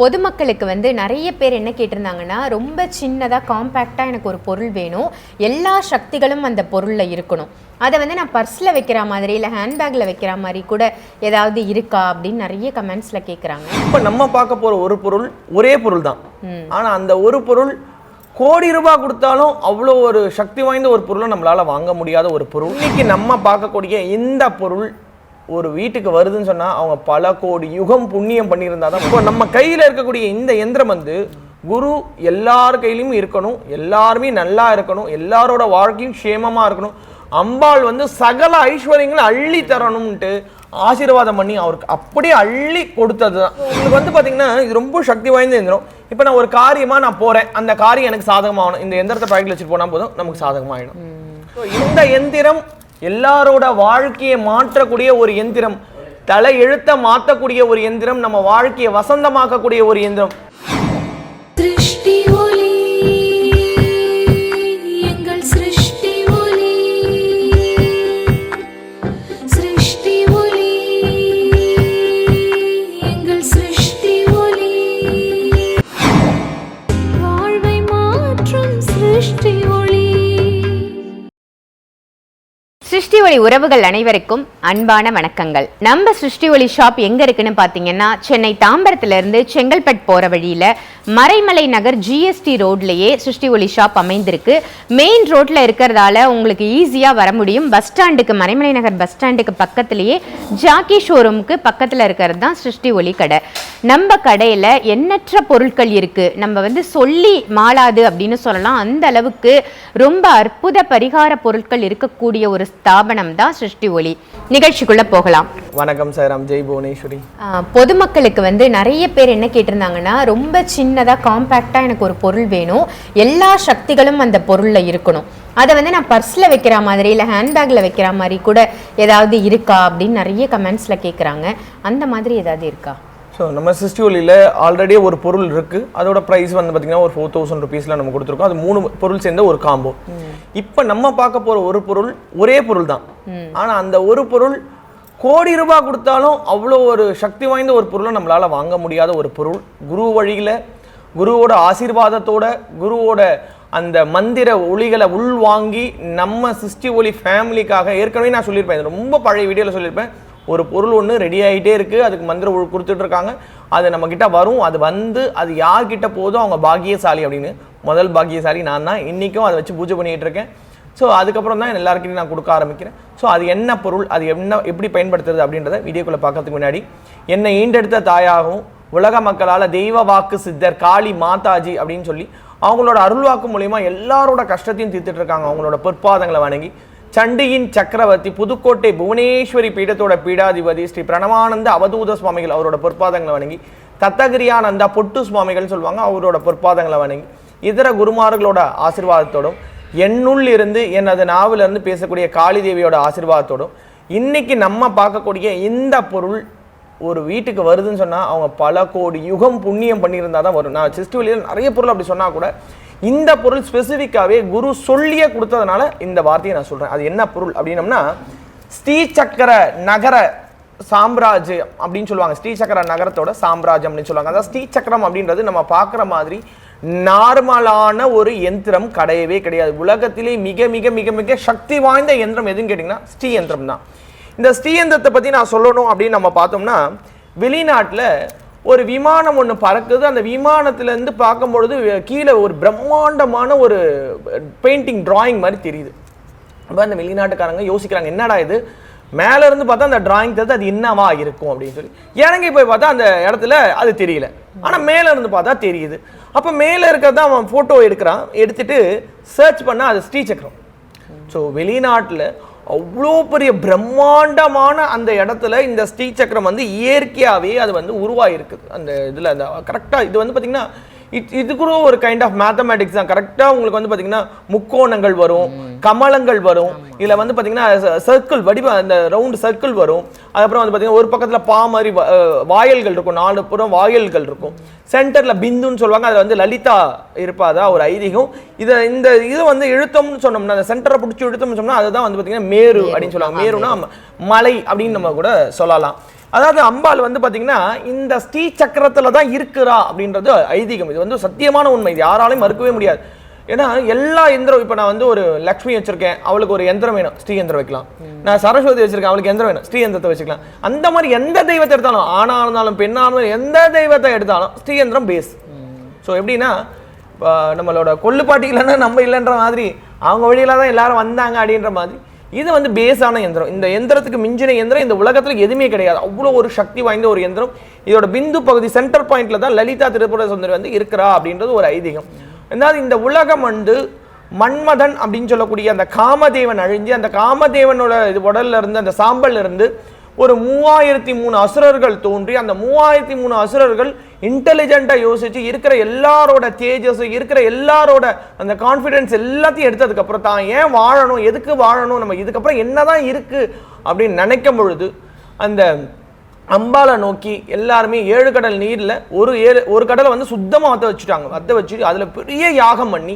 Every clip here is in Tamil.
பொதுமக்களுக்கு வந்து நிறைய பேர் என்ன கேட்டிருந்தாங்கன்னா ரொம்ப சின்னதாக காம்பேக்டாக எனக்கு ஒரு பொருள் வேணும். எல்லா சக்திகளும் அந்த பொருளில் இருக்கணும். அதை வந்து நான் பர்ஸில் வைக்கிற மாதிரி இல்லை ஹேண்ட்பேக்கில் வைக்கிற மாதிரி கூட ஏதாவது இருக்கா அப்படின்னு நிறைய கமெண்ட்ஸில் கேட்குறாங்க இப்போ நம்ம பார்க்க போற ஒரு பொருள் ஒரே பொருள் தான் ஆனா அந்த ஒரு பொருள் கோடி ரூபாய் கொடுத்தாலும் அவ்வளோ ஒரு சக்தி வாய்ந்த ஒரு பொருளை நம்மளால வாங்க முடியாத ஒரு பொருள். இன்னைக்கு நம்ம பார்க்கக்கூடிய இந்த பொருள் ஒரு வீட்டுக்கு வருதுன்னு சொன்னா அவங்க பல கோடி யுகம் புண்ணியம் பண்ணியிருந்தா தான் இப்போ நம்ம கையில இருக்கக்கூடிய இந்த எந்திரம் வந்து குரு எல்லார் கையிலும் இருக்கணும் எல்லாருமே நல்லா இருக்கணும் எல்லாரோட வாழ்க்கையும் க்ஷேமமா இருக்கணும். அம்பாள் வந்து சகல ஐஸ்வர்யங்களை அள்ளி தரணும்ட்டு ஆசீர்வாதம் பண்ணி அவருக்கு அப்படியே அள்ளி கொடுத்தது தான். உங்களுக்கு வந்து பாத்தீங்கன்னா இது ரொம்ப சக்தி வாய்ந்த எந்திரம். இப்போ நான் ஒரு காரியமா நான் போறேன். அந்த காரியம் எனக்கு சாதகமாகணும். இந்த எந்திரத்தை பழகி வச்சுட்டு போனா போதும் நமக்கு சாதகமாயிடும். So, இந்த எந்திரம் எல்லாரோட வாழ்க்கையை மாற்றக்கூடிய ஒரு எந்திரம் தலை எழுத்த மாற்றக்கூடிய ஒரு எந்திரம் நம்ம வாழ்க்கையை வசந்தமாக்கக்கூடிய ஒரு எந்திரம். சிருஷ்டி உறவுகள் அனைவருக்கும் அன்பான வணக்கங்கள். நம்ம சிருஷ்டி ஒளி ஷாப் எங்க இருக்குன்னு பாத்தீங்கன்னா சென்னை தாம்பரத்துல இருந்து செங்கல்பட் போற வழியில மறைமலை நகர் ஜிஎஸ்டி ரோட்லயே சிருஷ்டி ஒளி ஷாப் அமைந்திருக்கு. மெயின் ரோட்ல இருக்கிறதால உங்களுக்கு ஈஸியா வர முடியும். பஸ் ஸ்டாண்டுக்கு மறைமலை நகர் பஸ் ஸ்டாண்டுக்கு பக்கத்திலேயே ஜாக்கி ஷோரூமுக்கு பக்கத்துல இருக்கிறது தான் சிருஷ்டி ஒளி கடை. நம்ம கடையில எண்ணற்ற பொருட்கள் இருக்கு. நம்ம வந்து சொல்லி மாளாது அப்படின்னு சொல்லலாம். அந்த அளவுக்கு ரொம்ப அற்புத பரிகார பொருட்கள் இருக்கக்கூடிய ஒரு ஸ்தாபனம் தான் சிருஷ்டி ஒளி. நிகழ்ச்சிக்குள்ள போகலாம். வணக்கம் சார் ஜெய் புவனேஸ்வரி பொதுமக்களுக்கு வந்து நிறைய பேர் என்ன கேட்டிருந்தாங்கன்னா ரொம்ப சின்னதாக காம்பேக்டாக எனக்கு ஒரு பொருள் வேணும். எல்லா சக்திகளும் அந்த பொருளில் இருக்கணும். அதை வந்து நான் பர்ஸில் வைக்கிற மாதிரி இல்லை ஹேண்ட்பேக்கில் வைக்கிற மாதிரி கூட ஏதாவது இருக்கா அப்படின்னு நிறைய கமெண்ட்ஸில் கேட்குறாங்க அந்த மாதிரி ஏதாவது இருக்கா? ஸோ நம்ம சிஸ்டி ஒலியில் ஆல்ரெடி ஒரு பொருள் இருக்கு. அதோட ப்ரைஸ் வந்து பார்த்தீங்கன்னா ஒரு ஃபோர் தௌசண்ட் ருபீஸில் நம்ம கொடுத்துருக்கோம். அது மூணு பொருள் சேர்ந்த ஒரு காம்போ இப்போ நம்ம பார்க்க போகிற ஒரு பொருள் ஒரே பொருள் தான். ஆனால் அந்த ஒரு பொருள் கோடி ரூபாய் கொடுத்தாலும் அவ்வளோ ஒரு சக்தி வாய்ந்த ஒரு பொருளை நம்மளால வாங்க முடியாத ஒரு பொருள். குரு வழியில் குருவோட ஆசீர்வாதத்தோட குருவோட அந்த மந்திர ஒளிகளை உள்வாங்கி நம்ம சிஸ்டி ஒளி ஃபேமிலிக்காக ஏற்கனவே நான் சொல்லியிருப்பேன். ரொம்ப பழைய வீடியோவில் சொல்லியிருப்பேன். ஒரு பொருள் ஒன்று ரெடி ஆகிட்டே இருக்குது அதுக்கு மந்திர ஒழு கொடுத்துட்டு இருக்காங்க அது நம்மக்கிட்ட வரும் அது வந்து அது யார்கிட்ட போதும் அவங்க பாக்கியசாலி அப்படின்னு. முதல் பாக்கியசாலி நான் தான். இன்றைக்கும் அதை வச்சு பூஜை பண்ணிகிட்டு இருக்கேன். ஸோ அதுக்கப்புறம் தான் எல்லாருக்கிட்டையும் நான் கொடுக்க ஆரம்பிக்கிறேன். ஸோ அது என்ன பொருள் அது என்ன எப்படி பயன்படுத்துறது அப்படின்றத வீடியோக்குள்ளே பார்க்கறதுக்கு முன்னாடி என்னை ஈண்டெடுத்த தாயாகவும் உலக மக்களால் தெய்வ வாக்கு சித்தர் காளி மாதாஜி அப்படின்னு சொல்லி அவங்களோட அருள்வாக்கு மூலியமா எல்லாரோட கஷ்டத்தையும் தீர்த்துட்டு இருக்காங்க அவங்களோட பொற்பாதங்களை வணங்கி சண்டியின் சக்கரவர்த்தி புதுக்கோட்டை புவனேஸ்வரி பீடத்தோட பீடாதிபதி ஸ்ரீ பிரணவானந்த அவதூத சுவாமிகள் அவரோட பொற்பாதங்களை வணங்கி தத்தகிரியானந்தா பொட்டு சுவாமிகள் சொல்லுவாங்க அவரோட பொற்பாதங்களை வணங்கி இதர குருமார்களோட ஆசிர்வாதத்தோடும் என்னுள் இருந்து எனது நாவிலிருந்து பேசக்கூடிய காளி தேவியோட ஆசிர்வாதத்தோடும் இன்னைக்கு நம்ம பார்க்கக்கூடிய இந்த பொருள் ஒரு வீட்டுக்கு வருதுன்னு சொன்னால் அவங்க பல கோடி யுகம் புண்ணியம் பண்ணியிருந்தால் தான் வரும். நான் சிஸ்டுவலியில் நிறைய பொருள் அப்படி சொன்னால் கூட இந்த பொருள் ஸ்பெசிஃபிக்காகவே குரு சொல்லியே கொடுத்ததுனால இந்த வார்த்தையை நான் சொல்கிறேன் அது என்ன பொருள் அப்படின்னம்னா ஸ்ரீ சக்கர நகர சாம்ராஜ்யம் அப்படின்னு சொல்லுவாங்க. ஸ்ரீ சக்கர நகரத்தோட சாம்ராஜ்யம் அப்படின்னு சொல்லுவாங்க. அதாவது ஸ்ரீ சக்கரம் அப்படின்றது நம்ம பார்க்குற மாதிரி நார்மலான ஒரு எந்திரம் கிடையவே கிடையாது. உலகத்திலே மிக மிக மிக மிக சக்தி வாய்ந்த எந்திரம் எதுன்னு கேட்டிங்கன்னா ஸ்ரீ யந்திரம் தான் இந்த ஸ்ரீயந்திரத்தை பற்றி நான் சொல்லணும் அப்படின்னு நம்ம பார்த்தோம்னா வெளிநாட்டில் ஒரு விமானம் ஒன்று பறக்குது. அந்த விமானத்துலேருந்து பார்க்கும்பொழுது கீழே ஒரு பிரம்மாண்டமான ஒரு பெயிண்டிங் டிராயிங் மாதிரி தெரியுது. அப்போ அந்த வெளிநாட்டுக்காரங்க யோசிக்கிறாங்க என்னடா இது? மேலே இருந்து பார்த்தா அந்த டிராயிங் தெரிஞ்சு அது என்னவா இருக்கும்? அப்படின்னு சொல்லி. இறங்கி போய் பார்த்தா அந்த இடத்துல அது தெரியல. ஆனால் மேலே இருந்து பார்த்தா தெரியுது. அப்போ மேலே இருக்கிறது தான் அவன் ஃபோட்டோ எடுக்கிறான். எடுத்துட்டு சர்ச் பண்ணால் அது ஸ்ரீசக்கரம். ஸோ வெளிநாட்டில் அவ்வளோ பெரிய பிரம்மாண்டமான அந்த இடத்துல இந்த ஸ்ரீசக்கரம் வந்து இயற்கையாகவே அது வந்து உருவாயிருக்குது. அந்த இதில் அந்த கரெக்டாக இது வந்து பார்த்திங்கன்னா இது இது கூட ஒரு கைண்ட் ஆஃப் மேத்தமேட்டிக்ஸ் தான். கரெக்டாக உங்களுக்கு வந்து பார்த்தீங்கன்னா முக்கோணங்கள் வரும் கமலங்கள் வரும். இதில் வந்து பார்த்தீங்கன்னா சர்க்கிள் வடிவ அந்த ரவுண்ட் சர்க்கிள் வரும். அதுக்கப்புறம் வந்து பார்த்தீங்கன்னா ஒரு பக்கத்தில் பா மாதிரி வாயல்கள் இருக்கும். நாலு புறம் வாயல்கள் இருக்கும். சென்டரில் பிந்துன்னு சொல்லுவாங்க. அதில் வந்து லலிதா இருப்பாதா? ஒரு ஐதீகம். இதை இந்த இது வந்து இழுத்தம்னு சொன்னோம்னா அந்த சென்டரை பிடிச்சி இழுத்தம்னு சொன்னோம்னா அதுதான் வந்து பார்த்தீங்கன்னா மேரு அப்படின்னு சொல்லுவாங்க. மேருனா மலை அப்படின்னு நம்ம கூட சொல்லலாம். அதாவது அம்பாள் வந்து பாத்தீங்கன்னா இந்த ஸ்ரீ சக்கரத்துல தான் இருக்கிறா அப்படின்றது ஐதீகம். இது வந்து சத்தியமான உண்மை. இது யாராலையும் மறுக்கவே முடியாது. ஏன்னா எல்லா எந்திரம் இப்போ நான் வந்து ஒரு லக்ஷ்மி வச்சிருக்கேன் அவளுக்கு ஒரு எந்திரம் வேணும். ஸ்ரீ எந்திரம் வைக்கலாம். நான் சரஸ்வதி வச்சிருக்கேன் அவளுக்கு எந்திரம் வேணும். ஸ்ரீ எந்திரத்தை வச்சுக்கலாம். அந்த மாதிரி எந்த தெய்வத்தை எடுத்தாலும் ஆணா இருந்தாலும் பெண்ணா இருந்தாலும் எந்த தெய்வத்தை எடுத்தாலும் ஸ்ரீ எந்திரம் பேஸ் ஸோ எப்படின்னா இப்போ நம்மளோட கொள்ளுப்பாட்டி இல்லைன்னா நம்ம இல்லைன்ற மாதிரி அவங்க வழியில தான் எல்லாரும் வந்தாங்க அப்படின்ற மாதிரி இது வந்து பேஸான எந்திரம் இந்த எந்திரத்துக்கு மிஞ்சின எந்திரம் இந்த உலகத்தில் எதுவுமே கிடையாது. அவ்வளோ ஒரு சக்தி வாய்ந்த ஒரு எந்திரம் இதோட பிந்து பகுதி சென்டர் பாயிண்ட்ல தான் லலிதா திரிபுர சுந்தரி வந்து இருக்கிறா அப்படின்றது ஒரு ஐதீகம். அதாவது இந்த உலகம் வந்து மன்மதன் அப்படின்னு சொல்லக்கூடிய அந்த காமதேவன் அழிஞ்சு அந்த காமதேவனோட இது உடல்ல இருந்து அந்த சாம்பல்ல இருந்து ஒரு மூவாயிரத்தி மூணு அசுரர்கள் தோன்றி அந்த மூவாயிரத்தி மூணு அசுரர்கள் இன்டெலிஜென்ட்டா யோசிச்சு இருக்கிற எல்லாரோட தேஜஸ் இருக்கிற எல்லாரோட அந்த கான்ஃபிடென்ஸ் எல்லாத்தையும் எடுத்ததுக்கு அப்புறம் தான் ஏன் வாழணும் எதுக்கு வாழணும் நம்ம இதுக்கப்புறம் என்னதான் இருக்கு அப்படின்னு நினைக்கும் பொழுது அந்த அம்பாலை நோக்கி எல்லாருமே ஏழு கடல் நீர்ல ஒரு ஏழு ஒரு கடலை வந்து சுத்தமா வத்த வச்சுட்டாங்க. வத்த வச்சுட்டு அதுல பெரிய யாகம் பண்ணி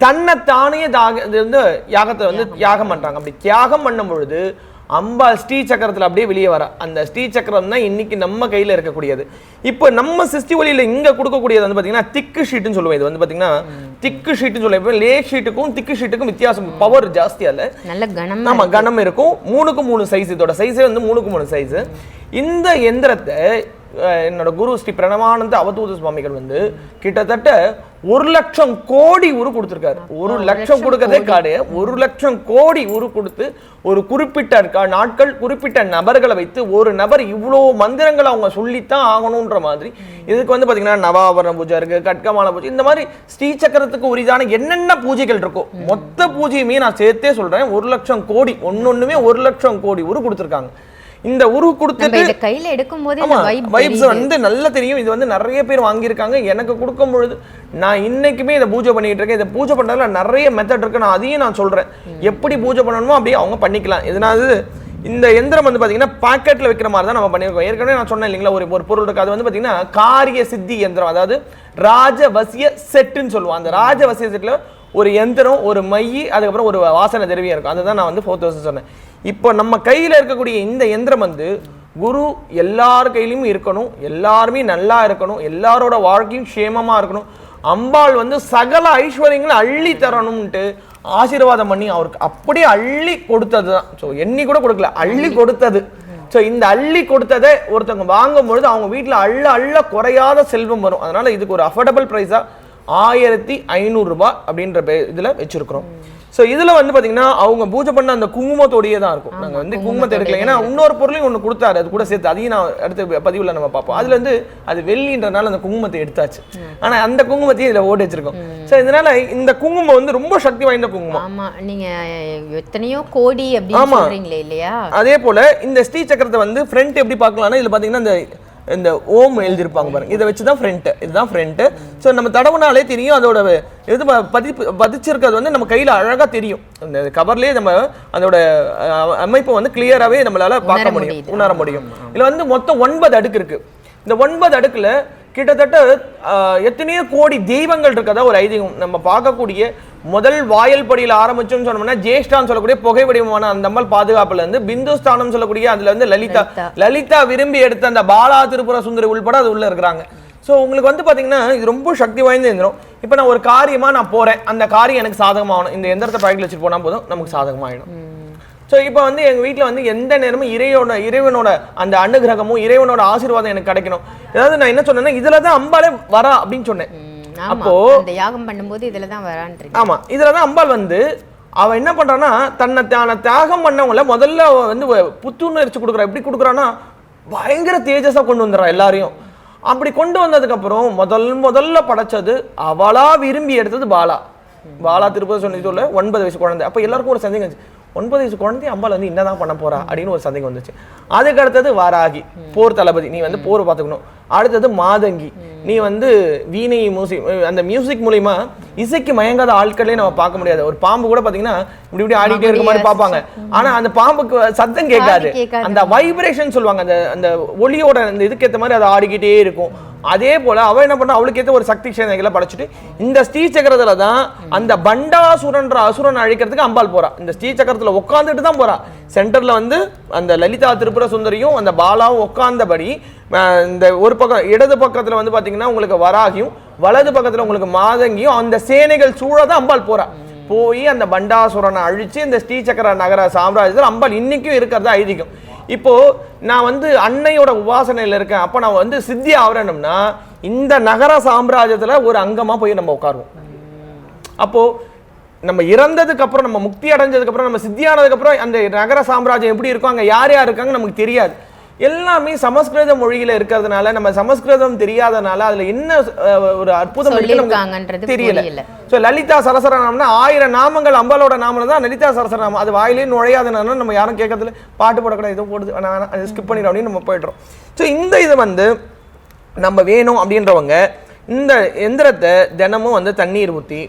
தன்னை தானே தாக வந்து யாகத்தை வந்து தியாகம் பண்றாங்க. அப்படி தியாகம் பண்ணும் பொழுது அம்பாள் ஸ்ரீ சக்கரத்துல அப்படியே வெளியே வர. அந்த ஸ்ரீ சக்கரம் தான் இன்னைக்கு நம்ம கையில இருக்கக்கூடியது. இப்போ நம்ம சிஸ்டி ஒலியில இங்க கொடுக்கக்கூடியது வந்து பாத்தீங்கன்னா திக்கு ஷீட்னு சொல்லுவோம். இது வந்து பாத்தீங்கன்னா திக்கு ஷீட்னு சொல்லுவோம். லே ஷீட்டுக்கும் திக்கு ஷீட்டுக்கும் வித்தியாசம். பவர் ஜாஸ்தி அல்ல நல்ல கனமா ஆமா கனம் இருக்கும். மூணுக்கு மூணு சைஸ் இதோட சைஸே வந்து மூணுக்கு மூணு சைஸ் இந்த எந்திரத்தை என்னோட குரு ஸ்ரீ பிரணவானந்த அவதூத சுவாமிகள் வந்து கிட்டத்தட்ட ஒரு லட்சம் கோடி உரு கொடுத்திருக்காரு. ஒரு லட்சம் கொடுக்கறதே காடு. ஒரு லட்சம் கோடி உரு கொடுத்து ஒரு குறிப்பிட்ட நாட்கள் குறிப்பிட்ட நபர்களை வைத்து ஒரு நபர் இவ்வளோ மந்திரங்களை அவங்க சொல்லித்தான் ஆகணுன்ற மாதிரி. இதுக்கு வந்து பாத்தீங்கன்னா நவாபரண பூஜை இருக்கு கட்கமால பூஜை இந்த மாதிரி ஸ்ரீ சக்கரத்துக்கு உரிதான என்னென்ன பூஜைகள் இருக்கோ மொத்த பூஜையுமே நான் சேர்த்தே சொல்றேன். ஒரு லட்சம் கோடி ஒன்னொண்ணுமே ஒரு லட்சம் கோடி உரு கொடுத்துருக்காங்க. இந்த உரு நம்ம கொடுத்துட்டு கையில எடுக்கும் போதே வைப்ஸ் வந்து நல்லா தெரியும். இது வந்து நிறைய பேர் வாங்கியிருக்காங்க. எனக்கு கொடுக்கும் பொழுது நான் இன்னைக்குமே இதை பூஜை பண்ணிட்டு இருக்கேன். இதை பூஜை பண்றதுல நிறைய மெத்தட் இருக்கு. நான் அதையும் நான் சொல்றேன். எப்படி பூஜை பண்ணணுமோ அப்படியே அவங்க பண்ணிக்கலாம். இதனால இந்த எந்திரம் வந்து பாத்தீங்கன்னா பாக்கெட்ல வைக்கிற மாதிரி தான் நம்ம பண்ணியிருக்கோம். ஏற்கனவே நான் சொன்னேன் இல்லைங்களா ஒரு ஒரு பொருள் இருக்கு. அது வந்து பாத்தீங்கன்னா காரிய சித்தி எந்திரம். அதாவது ராஜவசிய செட்டுன்னு சொல்லுவோம். அந்த ராஜவசிய செட்ல ஒரு எந்திரம் ஒரு மை அதுக்கப்புறம் ஒரு வாசனை திரவியம் இருக்கும். அதுதான் நான் வந்து ஃபோர் தௌசண்ட் சொன்னேன். இப்போ நம்ம கையில இருக்கக்கூடிய இந்த எந்திரம் வந்து குரு எல்லார் கையிலயும் இருக்கணும் எல்லாருமே நல்லா இருக்கணும் எல்லாரோட வாழ்க்கையும் க்ஷேமமா இருக்கணும். அம்பாள் வந்து சகல ஐஸ்வர்யங்களை அள்ளி தரணும்ட்டு ஆசீர்வாதம் பண்ணி அவருக்கு அப்படியே அள்ளி கொடுத்தது தான் ஸோ எண்ணி கூட கொடுக்கல அள்ளி கொடுத்தது. ஸோ இந்த அள்ளி கொடுத்ததை ஒருத்தவங்க வாங்கும் பொழுது அவங்க வீட்டில் அள்ள அள்ள குறையாத செல்வம் வரும். அதனால இதுக்கு ஒரு அஃபோர்டபுள் ப்ரைஸாக ஆயிரத்தி ரூபாய் அப்படின்ற பே இதில் வச்சிருக்கிறோம். ஸோ இதில் வந்து பார்த்தீங்கன்னா அவங்க பூஜை பண்ண அந்த குங்குமத்தோடையே தான் இருக்கும். நாங்கள் வந்து குங்குமத்தை எடுக்கல. ஏன்னா இன்னொரு பொருளையும் ஒன்று கொடுத்தாரு. அது கூட சேர்த்து. அதையும் நான் அடுத்த பதிவில் நம்ம பார்ப்போம். அதுல இருந்து அது வெள்ளின்றனால அந்த குங்குமத்தை எடுத்தாச்சு. ஆனால் அந்த குங்குமத்தையும் இதில் ஓடி வச்சிருக்கோம். ஸோ இதனால இந்த குங்குமம் வந்து ரொம்ப சக்தி வாய்ந்த குங்குமம். ஆமா. நீங்க எத்தனையோ கோடி அப்படின்னு. சொல்றீங்களே இல்லையா? அதே போல இந்த ஸ்ரீ சக்கரத்தை வந்து ஃப்ரண்ட் எப்படி பார்க்கலாம்னா இதுல பாத்தீங்கன்னா இந்த இந்த ஓம் எழுதியிருப்பாங்க பாருங்க. இதை வச்சு தான் ஃப்ரண்ட் இதுதான் ஃப்ரண்ட் ஸோ நம்ம தடவுனாலே தெரியும். அதோட இது பதிப்பு பதிச்சிருக்கிறது வந்து நம்ம கையில அழகா தெரியும். இந்த கவர்லயே நம்ம அதோட அமைப்பை வந்து கிளியராகவே நம்மளால பார்க்க முடியும். உணர முடியும். இதுல வந்து மொத்தம் ஒன்பது அடுக்கு இருக்கு. இந்த ஒன்பது அடுக்குல கிட்டத்தட்ட எத்தனையோ கோடி தெய்வங்கள் இருக்கதா ஒரு ஐதீகம். நம்ம பார்க்கக்கூடிய முதல் வாயல் படியில் ஆரம்பிச்சோம்னு சொன்னோம்னா ஜேஷ்டான்னு சொல்லக்கூடிய புகை வடிவமான அந்த அம்மாள் பாதுகாப்புல இருந்து பிந்துஸ்தானம் சொல்லக்கூடிய அதுல வந்து லலிதா லலிதா. விரும்பி எடுத்த அந்த பாலா திருப்புர சுந்தரி உள்பட அது உள்ள இருக்கிறாங்க. ஸோ உங்களுக்கு வந்து பாத்தீங்கன்னா இது ரொம்ப சக்தி வாய்ந்த எந்திரம் இப்போ நான் ஒரு காரியமா நான் போறேன். அந்த காரியம் எனக்கு சாதகமாகணும். இந்த எந்திரத்தை பாக்கெட்ல வச்சுட்டு போனா போதும் நமக்கு சாதகமாயிடும். ஸோ இப்போ வந்து எங்க வீட்ல வந்து எந்த நேரமும் இறையோட இறைவனோட அந்த அனுகிரகமும் இறைவனோட ஆசீர்வாதம் எனக்கு கிடைக்கணும். அதாவது நான் என்ன சொன்னேன்னா இதுல தான் அம்பாலே வரா அப்படின்னு சொன்னேன். அப்போ அந்த யாகம் பண்ணும்போது இதுல தான் வரான்றீங்க ஆமா இதுல தான் அம்பாள் வந்து அவன் என்ன பண்றான்னா தன்னை தான தியாகம் பண்ணவங்கள முதல்ல அவ வந்து புத்துணர்ச்சி கொடுக்குறா. எப்படி கொடுக்குறான்னா பயங்கர தேஜஸா கொண்டு வந்துடுறா எல்லாரையும். அப்படி கொண்டு வந்ததுக்கு அப்புறம் முதல் முதல்ல படைச்சது அவளா விரும்பி எடுத்தது பாலா. பாலா திருப்பதி சொன்னது சொல்ல ஒன்பது வயசு குழந்தை. அப்ப எல்லாருக்கும் ஒரு சந்தேகம் ஒன்பது வயசு குழந்தை அம்பாள் வந்து என்னதான் பண்ண போறா அப்படின்னு ஒரு சந்தேகம் வந்துச்சு. அதுக்கு அடுத்தது வாராகி போர் தளபதி. நீ வந்து போர் பார்த்துக்கணும். அடுத்தது மாதங்கி. நீ வந்து வீணை மியூசிக் அந்த மியூசிக் மூலியமா இசைக்கு மயங்காத ஆட்களே நம்ம பார்க்க முடியாது. ஒரு பாம்பு கூட பாத்தீங்கன்னா இப்படி இப்படி ஆடிட்டே இருக்க மாதிரி பார்ப்பாங்க. ஆனா அந்த பாம்புக்கு சத்தம் கேட்காது. அந்த வைப்ரேஷன் சொல்லுவாங்க. அந்த அந்த ஒளியோட அந்த இதுக்கு ஏத்த மாதிரி அது ஆடிக்கிட்டே இருக்கும். அதே போல அவ என்ன பண்ணா அவளுக்கு ஏத்த ஒரு சக்தி சேனைகளை படைச்சிட்டு இந்த ஸ்ரீ சக்கரத்துல தான் அந்த பண்டாசுரன்ற அசுரன் அழிக்கிறதுக்கு அம்பாள் போறா. இந்த ஸ்ரீ சக்கரத்துல உட்காந்துட்டு தான் போறா. சென்டர்ல வந்து அந்த லலிதா திரிபுர சுந்தரியும் அந்த பாலாவும் உட்கார்ந்தபடி இந்த ஒரு பக்கம் இடது பக்கத்தில் வந்து பார்த்தீங்கன்னா உங்களுக்கு வராகியும் வலது பக்கத்தில் உங்களுக்கு மாதங்கியும் அந்த சேனைகள் சூழ தான் அம்பாள் போகிறா போய் அந்த பண்டாசுரனை அழித்து இந்த ஸ்ரீசக்கர நகர சாம்ராஜ்யத்தில் அம்பாள் இன்றைக்கும் இருக்கிறதா ஐதீகம். இப்போது நான் வந்து அன்னையோட உபாசனையில் இருக்கேன். அப்போ நான் வந்து சித்தி ஆவரணும்னா இந்த நகர சாம்ராஜ்யத்தில் ஒரு அங்கமாக போய் நம்ம உட்காருவோம். அப்போது நம்ம இறந்ததுக்கு அப்புறம் நம்ம முக்தி அடைஞ்சதுக்கு அப்புறம் நம்ம சித்தியானதுக்கு அப்புறம் அந்த நகர சாம்ராஜ்யம் எப்படி இருக்கும் அங்க யார் யார் இருக்காங்க நமக்கு தெரியாது. எல்லாமே சமஸ்கிருத மொழியில இருக்கிறதுனால நம்ம சமஸ்கிருதம் தெரியாதனால அதுல என்ன ஒரு அற்புதம் இருக்குன்னு தெரியல. ஸோ லலிதா சரசரநாமம்னா ஆயிரம் நாமங்கள் அம்பாலோட நாமம் தான் லலிதா சரசரநாமம். அது வாயிலே நுழையாதனால நம்ம யாரும் கேட்கறதுல பாட்டு போடக்கூடாது எதுவும் போடுது. அதை ஸ்கிப் பண்ணிடும் அப்படின்னு நம்ம போயிடுறோம். ஸோ இந்த இது வந்து நம்ம வேணும் அப்படின்றவங்க இந்த எந்திரத்தை தினமும் வந்து தண்ணீர் ஊற்றி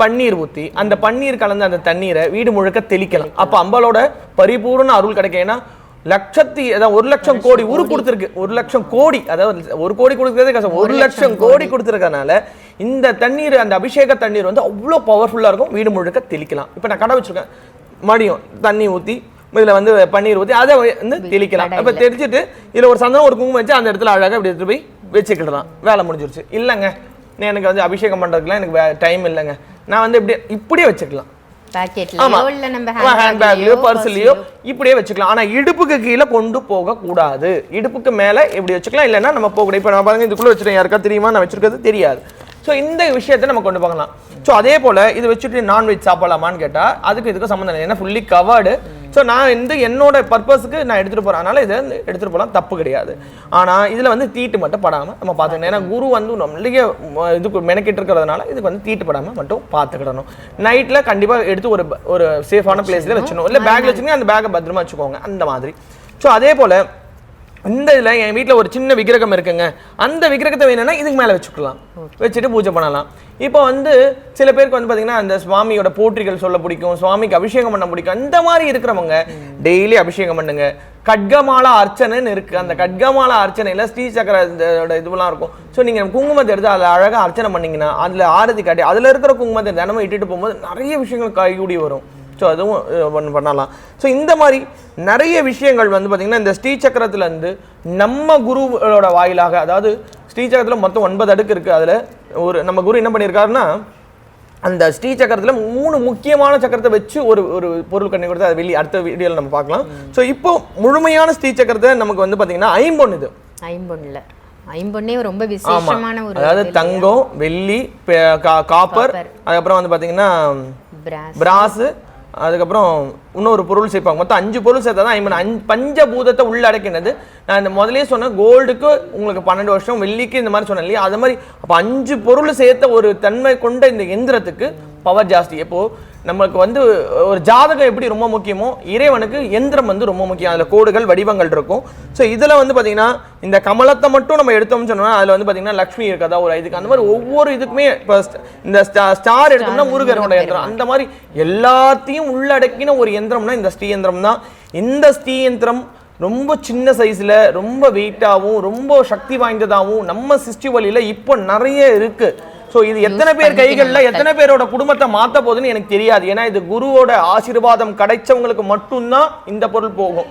பன்னீர் ஊற்றி அந்த பன்னீர் கலந்த அந்த தண்ணீரை வீடு முழுக்க தெளிக்கலாம். அப்போ அம்பாலோட பரிபூர்ண அருள் கிடைக்கும். ஏன்னா லட்சத்தி அதான் ஒரு லட்சம் கோடி உரு கொடுத்துருக்கு. ஒரு லட்சம் கோடி. அதாவது ஒரு கோடி கொடுக்கறதே கஷ்டம். ஒரு லட்சம் கோடி கொடுத்துருக்கனால இந்த தண்ணீர் அந்த அபிஷேக தண்ணீர் வந்து அவ்வளோ பவர்ஃபுல்லாக இருக்கும். வீடு முழுக்க தெளிக்கலாம். இப்போ நான் கடை வச்சிருக்கேன். மடியும் தண்ணி ஊற்றி இதில் வந்து பன்னீர் ஊற்றி அதை வந்து தெளிக்கலாம். இப்போ தெளிச்சிட்டு இதில் ஒரு சந்தனம் ஒரு குங்குமம் வச்சு அந்த இடத்துல அழகாக இப்படி எடுத்துட்டு போய் வச்சுக்கிடலாம். வேலை முடிஞ்சிருச்சு. இல்லைங்க. எனக்கு வந்து அபிஷேகம் பண்ணுறதுக்குலாம் எனக்கு டைம் இல்லைங்க. நான் வந்து இப்படியே இப்படியே வச்சுக்கலாம். ஆமா. பேக்கெட்லயோ இல்ல நம்ம ஹேண்ட் பேக்லயோ பர்ஸ்லயோ இப்படியே வச்சுக்கலாம். ஆனா இடுப்புக்கு கீழே கொண்டு போக கூடாது இடுப்புக்கு மேல இப்படி வச்சுக்கலாம். இல்லைன்னா நம்ம போக கூடாது இப்போ நான் பாருங்க இதுக்குள்ள வச்சிருக்கேன் யாருக்கா தெரியுமா? நான் வச்சிருக்கிறது தெரியாது. ஸோ இந்த விஷயத்தை நம்ம கொண்டு போகலாம். ஸோ அதே போல இது வச்சுட்டு நான்வெஜ் சாப்பிடலாமான்னு கேட்டா அதுக்கு இதுக்கு சம்மந்தம் இல்லை. ஏன்னா ஃபுல்லி கவர்டு ஸோ நான் வந்து என்னோட பர்பஸ்க்கு நான் எடுத்துகிட்டு போகிறேன் அதனால் இதை வந்து எடுத்துகிட்டு போகலாம் தப்பு கிடையாது. ஆனால் இதில் வந்து தீட்டு மட்டும் படாமல் நம்ம பார்த்துக்கணும். ஏன்னா குரு வந்து நம்மளைய இதுக்கு மெனக்கிட்டு இருக்கிறதுனால இதுக்கு வந்து தீட்டு படாமல் மட்டும் பார்த்துக்கிடணும். நைட்டில் கண்டிப்பாக எடுத்து ஒரு ஒரு சேஃபான பிளேஸில் வச்சிடணும் இல்லை பேக்கில் வச்சுங்க அந்த பேக்கை பத்திரமா வச்சுக்கோங்க. அந்த மாதிரி. ஸோ அதே போல் இந்த இதுல என் வீட்ல ஒரு சின்ன விக்கிரகம் இருக்குங்க. அந்த விக்கிரகத்தை வேணும்னா இதுக்கு மேல வச்சுக்கலாம். வச்சுட்டு பூஜை பண்ணலாம். இப்போ வந்து சில பேருக்கு வந்து பாத்தீங்கன்னா அந்த சுவாமியோட போற்றிகள் சொல்ல பிடிக்கும் சுவாமிக்கு அபிஷேகம் பண்ண பிடிக்கும். அந்த மாதிரி இருக்கிறவங்க டெய்லி அபிஷேகம் பண்ணுங்க. கட்கமாலா அர்ச்சனைன்னு இருக்கு. அந்த கட்கமாலா அர்ச்சனையில ஸ்ரீ சக்கர இதோட இதுவெல்லாம் இருக்கும். ஸோ நீங்க குங்குமத்தை எடுத்து அதில் அழகா அர்ச்சனை பண்ணீங்கன்னா அதுல ஆரத்தி காட்டி அதுல இருக்கிற குங்குமத்தை தினமும் இட்டுட்டு போகும்போது நிறைய விஷயங்கள் கைகூடி வரும். ஸோ அதுவும் பண்ண- பண்ணலாம். ஸோ இந்த மாதிரி நிறைய விஷயங்கள் வந்து பார்த்தீங்கன்னா இந்த ஸ்ரீ சக்கரத்துல இருந்து நம்ம குருவோட வாயிலாக அதாவது ஸ்ரீ சக்கரத்தில் மொத்தம் ஒன்பது அடுக்கு இருக்கு. அதுல ஒரு நம்ம குரு என்ன பண்ணியிருக்காருன்னா அந்த ஸ்ரீ சக்கரத்துல மூணு முக்கியமான சக்கரத்தை வச்சு ஒரு ஒரு பொருள் கண்ணி கொடுத்து அதை வெளியே அடுத்த வீடியோவில் நம்ம பார்க்கலாம். ஸோ இப்போ முழுமையான ஸ்ரீ சக்கரத்தை நமக்கு வந்து பார்த்தீங்கன்னா ஐம்பொன் இது. ஐம்பொன்ல. ஐம்பொன்னே ரொம்ப விசேஷமான ஒரு அதாவது தங்கம் வெள்ளி காப்பர் அதுக்கப்புறம் வந்து பார்த்தீங்கன்னா பிராஸ் அதுக்கப்புறம் இன்னொரு பொருள் சேர்ப்பாங்க. மொத்தம் அஞ்சு பொருள் சேர்த்தா தான் ஐம்பது அஞ்சு பஞ்சபூதத்தை உள்ளடக்கினது நான் இந்த முதலே சொன்னேன் கோல்டுக்கு உங்களுக்கு பன்னெண்டு வருஷம் வெள்ளிக்கு இந்த மாதிரி சொன்னேன் இல்லையா? அது மாதிரி அப்போ அஞ்சு பொருள் சேர்த்த ஒரு தன்மை கொண்ட இந்த எந்திரத்துக்கு பவர் ஜாஸ்தி. இப்போது நமக்கு வந்து ஒரு ஜாதகம் எப்படி ரொம்ப முக்கியமோ இறைவனுக்கு எந்திரம் வந்து ரொம்ப முக்கியம். அதில் கோடுகள் வடிவங்கள் இருக்கும். ஸோ இதில் வந்து பார்த்தீங்கன்னா இந்த கமலத்தை மட்டும் நம்ம எடுத்தோம்னு சொன்னோம்னா அதில் வந்து பார்த்தீங்கன்னா லக்ஷ்மி இருக்கதா ஒரு இதுக்கு. அந்த மாதிரி ஒவ்வொரு இதுக்குமே இப்போ இந்த ஸ்டார் எடுத்தோம்னா முருகரோட எந்திரம். அந்த மாதிரி எல்லாத்தையும் உள்ளடக்கின ஒரு எந்திரம்னா இந்த ஸ்ரீ எந்திரம் தான். இந்த ஸ்ரீ எந்திரம் ரொம்ப சின்ன சைஸ்ல ரொம்ப வெயிட்டாகவும் ரொம்ப சக்தி வாய்ந்ததாகவும் நம்ம சிஸ்டி வழியில இப்போ நிறைய இருக்கு. ஸோ இது எத்தனை பேர் கைகள்ல எத்தனை பேரோட குடும்பத்தை மாத்த போகுதுன்னு எனக்கு தெரியாது. ஏன்னா இது குருவோட ஆசீர்வாதம் கிடைச்சவங்களுக்கு மட்டும்தான் இந்த பொருள் போகும்.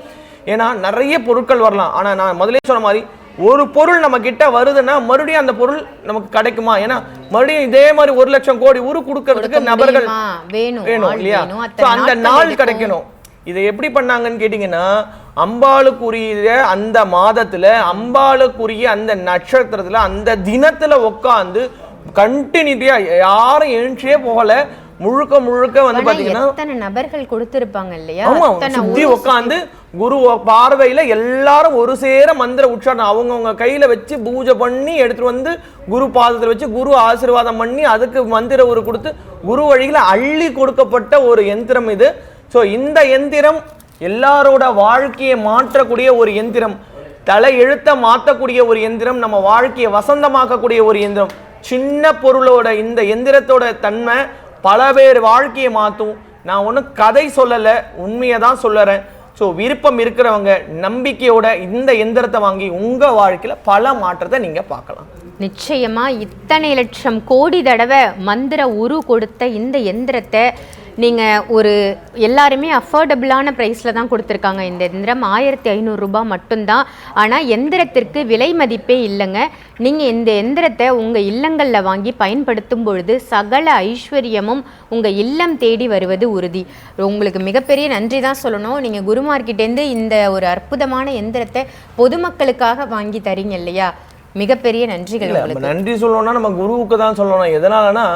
ஏன்னா நிறைய பொருட்கள் வரலாம். ஆனா நான் முதலே சொன்ன மாதிரி ஒரு பொருள் நம்ம கிட்ட வருதுன்னா மறுபடியும் அந்த பொருள் நமக்கு கிடைக்குமா? ஏன்னா மறுபடியும் இதே மாதிரி ஒரு லட்சம் கோடி உரு கொடுக்கறதுக்கு கொடுக்க நபர்கள்? வேணும். இல்லையா? அந்த நாள். கிடைக்கணும். இதை எப்படி பண்ணாங்கன்னு கேட்டிங்கன்னா அம்பாளுக்குரிய அந்த மாதத்துல அம்பாளுக்குரிய அந்த நட்சத்திரத்துல அந்த தினத்துல உட்காந்து கண்டினியூட்டியா யாரும் எழுந்தே போகல. முழுக்க முழுக்க வந்து பாத்தீங்கன்னா எத்தனை நபர்கள் கொடுத்திருப்பாங்க இல்லையா? ஆமா சுத்தி ஒரு உட்காந்து குரு பார்வையில எல்லாரும் ஒரு சேர மந்திர உச்சாரணம் அவங்கவங்க கையில வச்சு பூஜை பண்ணி எடுத்துட்டு வந்து குரு பாதத்துல வச்சு குரு ஆசீர்வாதம் பண்ணி அதுக்கு மந்திர உரு கொடுத்து குரு வழியில அள்ளி கொடுக்கப்பட்ட ஒரு எந்திரம் இது. சோ இந்த எந்திரம் எல்லாரோட வாழ்க்கையை மாற்றக்கூடிய ஒரு எந்திரம். தலை எழுத்த மாற்றக்கூடிய ஒரு எந்திரம் நம்ம வாழ்க்கையை வசந்தமாக்கக்கூடிய ஒரு எந்திரம். சின்ன பொருளோட இந்த எந்திரத்தோட தன்மை பல பேர் வாழ்க்கையை மாற்றும் நான் ஒன்றும் கதை சொல்லலை உண்மையை தான் சொல்லுறேன். ஸோ விருப்பம் இருக்கிறவங்க நம்பிக்கையோட இந்த எந்திரத்தை வாங்கி உங்கள் வாழ்க்கையில் பல மாற்றத்தை நீங்கள் பார்க்கலாம். நிச்சயமாக இத்தனை லட்சம் கோடி தடவை மந்திர உரு கொடுத்த இந்த எந்திரத்தை நீங்க ஒரு எல்லாருமே அஃபோர்டபுளான ப்ரைஸில் தான் கொடுத்துருக்காங்க. இந்த எந்திரம் ஆயிரத்தி ஐநூறுரூபா மட்டும்தான். ஆனால் எந்திரத்திற்கு விலை மதிப்பே இல்லைங்க. நீங்கள் இந்த எந்திரத்தை உங்கள் இல்லங்களில் வாங்கி பயன்படுத்தும் பொழுது சகல ஐஸ்வர்யமும் உங்கள் இல்லம் தேடி வருவது உறுதி. உங்களுக்கு மிகப்பெரிய நன்றி தான் சொல்லணும். நீங்கள் குருமார்கிட்டேருந்து இந்த ஒரு அற்புதமான எந்திரத்தை பொதுமக்களுக்காக வாங்கி தரீங்க இல்லையா? மிகப்பெரிய நன்றிகள் நன்றி சொல்லணும்னா நம்ம குருவுக்கு தான் சொல்லணும். எதனாலனா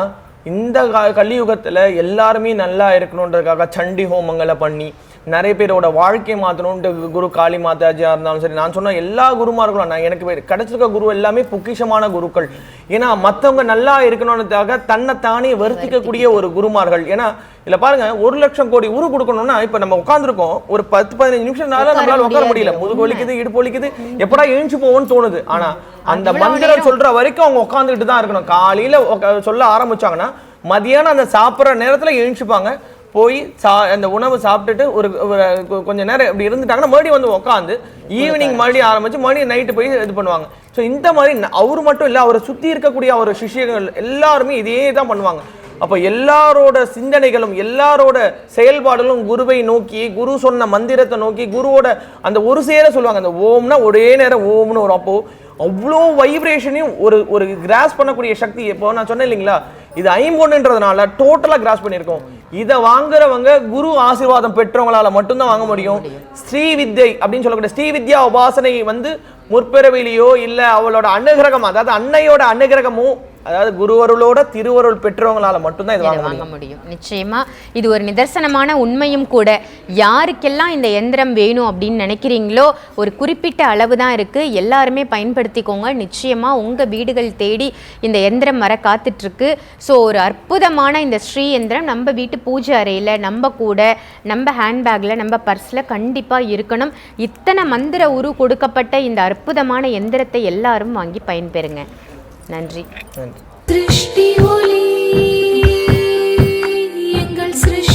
இந்த கலியுகத்தில் எல்லாருமே நல்லா இருக்கணுன்றதுக்காக சண்டி ஹோமங்களை பண்ணி நிறைய பேரோட வாழ்க்கையை மாற்றணுன்ட்டு குரு காளி மாதாஜியா இருந்தாலும் சரி நான் சொன்ன எல்லா குருமார்களும் நான் எனக்கு கிடைச்சிருக்க குரு எல்லாமே பொக்கிஷமான குருக்கள். ஏன்னா மத்தவங்க நல்லா இருக்கணுன்றதுக்காக தன்னை தானே வருத்திக்கக்கூடிய ஒரு குருமார்கள். ஏன்னா இல்ல பாருங்க ஒரு லட்சம் கோடி உரு கொடுக்கணும்னா இப்ப நம்ம உட்காந்துருக்கோம் ஒரு பத்து பதினஞ்சு நிமிஷம்னால நம்மளால உட்கார முடியல. முதுகு வலிக்குது இடுப்பு வலிக்குது எப்படா எழுந்து போவோம்னு தோணுது. ஆனா அந்த மந்திரம் சொல்ற வரைக்கும் அவங்க உட்காந்துட்டு தான் இருக்கணும். காலையில சொல்ல ஆரம்பிச்சாங்கன்னா மதியானம் அந்த சாப்பிடுற நேரத்துல எழுந்துப்பாங்க. போய் சா அந்த உணவு சாப்பிட்டுட்டு ஒரு ஒரு கொ- கொஞ்ச நேரம் இப்படி இருந்துட்டாங்கன்னா மறுபடியும் வந்து உட்காந்து ஈவினிங் மறுபடியும் ஆரம்பிச்சு மறுபடியும் நைட்டு போய் இது பண்ணுவாங்க. ஸோ இந்த மாதிரி அவர் மட்டும் இல்லை அவரை சுத்தி இருக்கக்கூடிய அவர் சிஷ்யர்கள் எல்லாருமே இதே தான் பண்ணுவாங்க. அப்போ எல்லாரோட சிந்தனைகளும் எல்லாரோட செயல்பாடுகளும் குருவை நோக்கி குரு சொன்ன மந்திரத்தை நோக்கி குருவோட அந்த ஒரு சேர சொல்லுவாங்க. அந்த ஓம்னா ஒரே நேரம் ஓம்னு வரும். அப்போ அவ்வளோ வைப்ரேஷனையும் ஒரு ஒரு கிராஸ் பண்ணக்கூடிய சக்தி. இப்போ நான் சொன்னேன் இல்லைங்களா? இது ஐம்பொன்னுன்றதுனால டோட்டலாக கிராஸ் பண்ணியிருக்கோம். இதை வாங்குறவங்க குரு ஆசீர்வாதம் பெற்றவங்களால மட்டும்தான் வாங்க முடியும். ஸ்ரீ வித்யை அப்படின்னு சொல்லக்கூடிய ஸ்ரீ வித்யா உபாசனை வந்து முற்பிறவிலையோ இல்லை அவளோட அனுகிரகம் அதாவது அன்னையோட அனுகிரகமோ அதாவது குருவருளோட திருவருள் பெற்றவங்களால மட்டும்தான் இது வாங்க முடியும். நிச்சயமா இது ஒரு நிதர்சனமான உண்மையும் கூட. யாருக்கெல்லாம் இந்த எந்திரம் வேணும் அப்படின்னு நினைக்கிறீங்களோ ஒரு குறிப்பிட்ட அளவு தான் இருக்கு. எல்லாருமே பயன்படுத்திக்கோங்க. நிச்சயமா உங்க வீடுகள் தேடி இந்த எந்திரம் வர காத்துட்டு இருக்கு ஸோ ஒரு அற்புதமான இந்த ஸ்ரீ எந்திரம் நம்ம வீட்டு பூஜை அறையில நம்ம கூட நம்ம ஹேண்ட்பேக்ல நம்ம பர்ஸ்ல கண்டிப்பா இருக்கணும். இத்தனை மந்திர உரு கொடுக்கப்பட்ட இந்த அற்புதமான எந்திரத்தை எல்லாரும் வாங்கி பயன்பெறுங்க. நன்றி. நன்றி. சிருஷ்டி ஒலி எங்கள் சிருஷ்டி